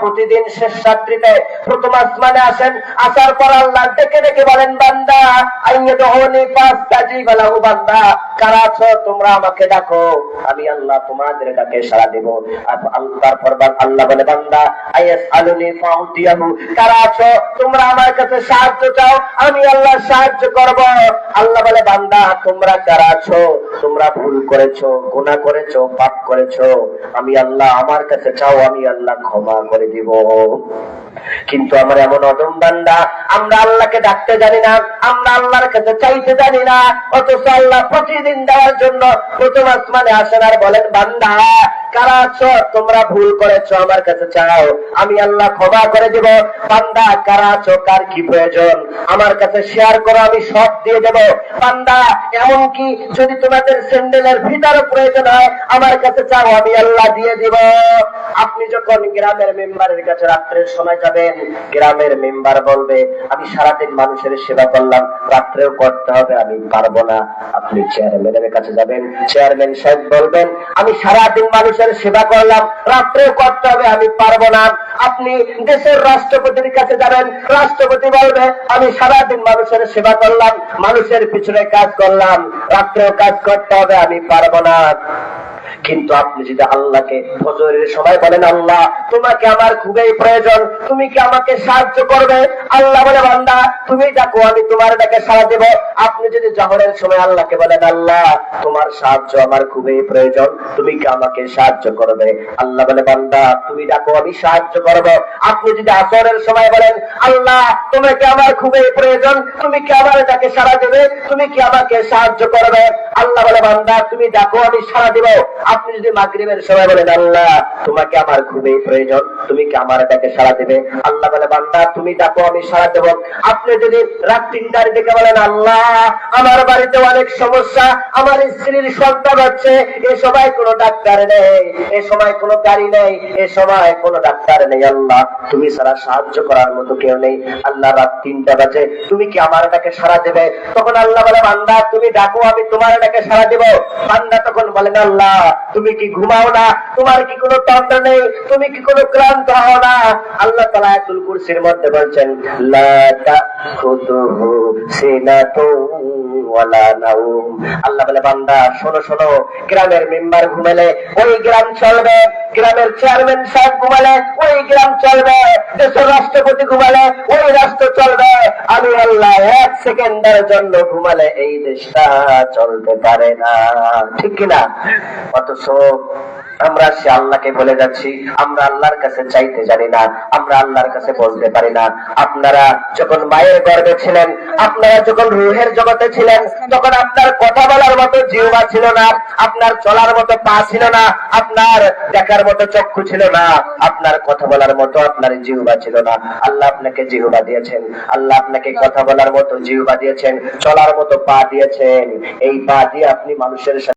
প্রতিদিন শেষ রাত্রিতে প্রথম আসমানে আসেন, আসার পর আল্লাহ ডেকে ডেকে বলেন, বান্দা আইয়ে দহনি পাঁচ কাজী বেলাহু বান্দা, কারা আছো? তোমরা আমাকে ডাকো, আমি আল্লাহ তোমাদের ডাকে সাড়া দেব। তারপর আল্লাহ বলে, বান্দা আইয়াস আলুনি ফাউতিয়াহু, কারা আছো? তোমরা আমার কাছে সাহায্য চাও, আমি আল্লাহ সাহায্য করব। আল্লাহ বলে, বান্দা, তোমরা কারা আছো? তোমরা ভুল করেছ, গুনাহ করেছ, পাপ করেছ। আমি আল্লাহ আমার কাছে চাও, আমি আল্লাহ ক্ষমা করে দিব। কিন্তু আমার এমন অদম বান্দা, আমরা আল্লাহকে ডাকতে জানি না, আমরা আল্লাহর কাছে চাইতে জানি না, অথচ আল্লাহ প্রতিদিন দেওয়ার জন্য প্রথম আসমানে আসেন আর বলেন, বান্দা কারা আছো? তোমরা ভুল করেছ, আমার কাছে চাও। আমি আল্লাহ ক্ষমা করে দিব। বান্দা, কারা আছো? কার কি প্রয়োজন? আমার কাছে শেয়ার করো, আমি সব দিয়ে দেব। বান্দা, এমন কি যদি তোমাদের স্যান্ডেলের ভিতরে প্রয়োজন হয়, আমার কাছে চাও, আমি আল্লাহ দিয়ে দিব। আপনি যখন গ্রামের মেম্বারের কাছে রাত্রের সময় যাবেন, গ্রামের মেম্বার বলবে, আমি সারাদিন মানুষের সেবা করলাম, রাত্রেও করতে হবে, আমি পারব না। আপনি চেয়ারম্যানের কাছে যাবেন। চেয়ারম্যান সাহেব বলবেন আমি সারাদিন মানুষের সেবা করলাম রাত্রেও করতে হবে, আমি পারব না। আপনি দেশের রাষ্ট্রপতির কাছে যাবেন, রাষ্ট্রপতি বলবে, আমি সারাদিন মানুষের সেবা করলাম, মানুষের পিছনে কাজ করলাম, রাত্রেও কাজ করতে হবে, আমি পারব না। কিন্তু আপনি যদি আল্লাহকে ফজরের সময় বলেন, আল্লাহ, তোমাকে আমার খুবই প্রয়োজন, তুমি কি আমাকে সাহায্য করবে? আল্লাহ বলে, বান্দা, তুমি ডাকো আমি তোমার ডাকে সাড়া দেব। আপনি যদি জহরের সময় আল্লাহকে বলেন, আল্লাহ, তোমার সাহায্য আমার খুবই প্রয়োজন, তুমি কি আমাকে সাহায্য করবে? আল্লাহ বলে, বান্দা, তুমি ডাকো আমি সাহায্য করব। আপনি যদি আসরের সময় বলেন, আল্লাহ, তোমাকে আমার খুবই প্রয়োজন, তুমি কি আমার ডাকে সাড়া দেবে? তুমি কি আমাকে সাহায্য করবে? আল্লাহ বলে, বান্দা, তুমি ডাকো আমি সাড়া দিব। আপনি যদি মাগরিবের সময় বলেন, আল্লাহ, তোমাকে আমার খুবই প্রয়োজন, তুমি কি আমার ডাকে সাড়া দেবে? আল্লাহ বলে, বান্দা, তুমি ডাকো আমি সাড়া দেব। আপনি যদি রাত তিনটার দিকে বলেন, আল্লাহ, আমার বাড়িতে অনেক সমস্যা, আমার স্ত্রীর সন্তান হচ্ছে, এ সময় কোনো ডাক্তার নেই, এ সময় কোনো গাড়ি নেই, এ সময় কোনো ডাক্তার নেই, আল্লাহ, তুমি ছাড়া সাহায্য করার মতো কেউ নেই। আল্লাহ রাত তিনটা বাজে, তুমি কি আমার ডাকে সাড়া দেবে? তখন আল্লাহ বলে, বান্দা, তুমি ডাকো, আমি তোমার ডাকে সাড়া দেব। বান্দা তখন বলেন আল্লাহ তুমি কি ঘুমাও না? তোমার কি কোনো তন্ত্র নেই? তুমি কি কোনো ক্লান্ত হও না? আল্লাহ তালা আয়াতুল কুরসির মধ্যে বলছেন আল্লাহ বলে, বান্দা, শোনো শোনো। গ্রামের মেম্বার ঘুমালে ওই গ্রাম চলবে। গ্রামের চেয়ারম্যান সাহেব ঘুমালে ওই গ্রাম চলবে। দেশের রাষ্ট্রপতি ঘুমালে ওই রাষ্ট্র চলবে। আল্লাহ এক সেকেন্ডের জন্য ঘুমালে এই দেশটা চলতে পারে না। ঠিক কিনা? অথচ আমরা সে আল্লাহকে বলে যাচ্ছি, আমরা আল্লাহর কাছে চাইতে জানি না, আমরা আল্লাহর কাছে বলতে পারি না। আপনারা যখন মায়ের গর্ভে ছিলেন, আপনারা যখন রুহের জগতে ছিলেন, তখন আপনার কথা বলার মতো জিহ্বা ছিল না, আপনার চলার মতো পা ছিল না, আপনার দেখার মতো চক্ষু ছিল না, আপনার কথা বলার মতো আপনার জিহ্বা ছিল না। আল্লাহ আপনাকে জিহ্বা দিয়েছেন, আল্লাহ আপনাকে কথা বলার মতো জিহ্বা দিয়েছেন, চলার মতো পা দিয়েছেন। এই পা দিয়ে আপনি মানুষের